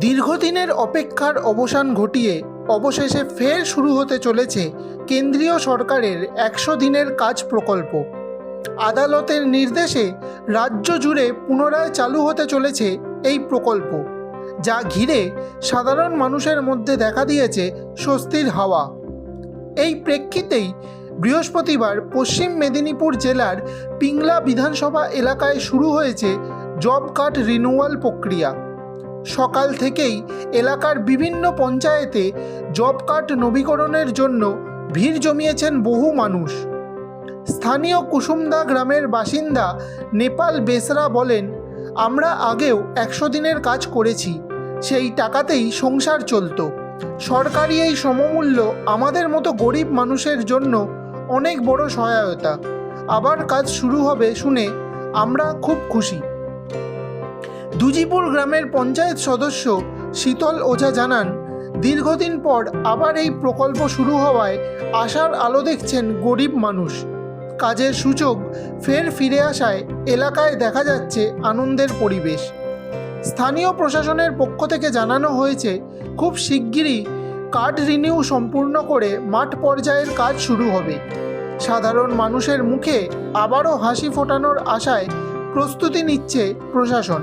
দীর্ঘদিনের অপেক্ষার অবসান ঘটিয়ে অবশেষে ফের শুরু হতে চলেছে কেন্দ্রীয় সরকারের একশো দিনের কাজ প্রকল্প। আদালতের নির্দেশে রাজ্য জুড়ে পুনরায় চালু হতে চলেছে এই প্রকল্প, যা ঘিরে সাধারণ মানুষের মধ্যে দেখা দিয়েছে স্বস্তির হাওয়া। এই প্রেক্ষিতেই বৃহস্পতিবার পশ্চিম মেদিনীপুর জেলার পিংলা বিধানসভা এলাকায় শুরু হয়েছে জব কার্ড রিনুয়াল প্রক্রিয়া। সকাল থেকেই এলাকার বিভিন্ন পঞ্চায়েতে জব কার্ড নবীকরণের জন্য ভিড় জমিয়েছেন বহু মানুষ। স্থানীয় কুসুমদা গ্রামের বাসিন্দা নেপাল বেসরা বলেন, আমরা আগেও একশো দিনের কাজ করেছি, সেই টাকাতেই সংসার চলতো। সরকারি এই সমমূল্য আমাদের মতো গরিব মানুষের জন্য অনেক বড় সহায়তা। আবার কাজ শুরু হবে শুনে আমরা খুব খুশি। দুজিপুর গ্রামের পঞ্চায়েত সদস্য শীতল ওঝা জানান, দীর্ঘদিন পর আবার এই প্রকল্প শুরু হওয়ায় আশার আলো দেখছেন গরিব মানুষ। কাজের সুযোগ ফের ফিরে আসায় এলাকায় দেখা যাচ্ছে আনন্দের পরিবেশ। স্থানীয় প্রশাসনের পক্ষ থেকে জানানো হয়েছে, খুব শিগগিরই কার্ড রিনিউ সম্পূর্ণ করে মাঠ পর্যায়ের কাজ শুরু হবে। সাধারণ মানুষের মুখে আবারও হাসি ফোটানোর আশায় প্রস্তুতি নিচ্ছে প্রশাসন।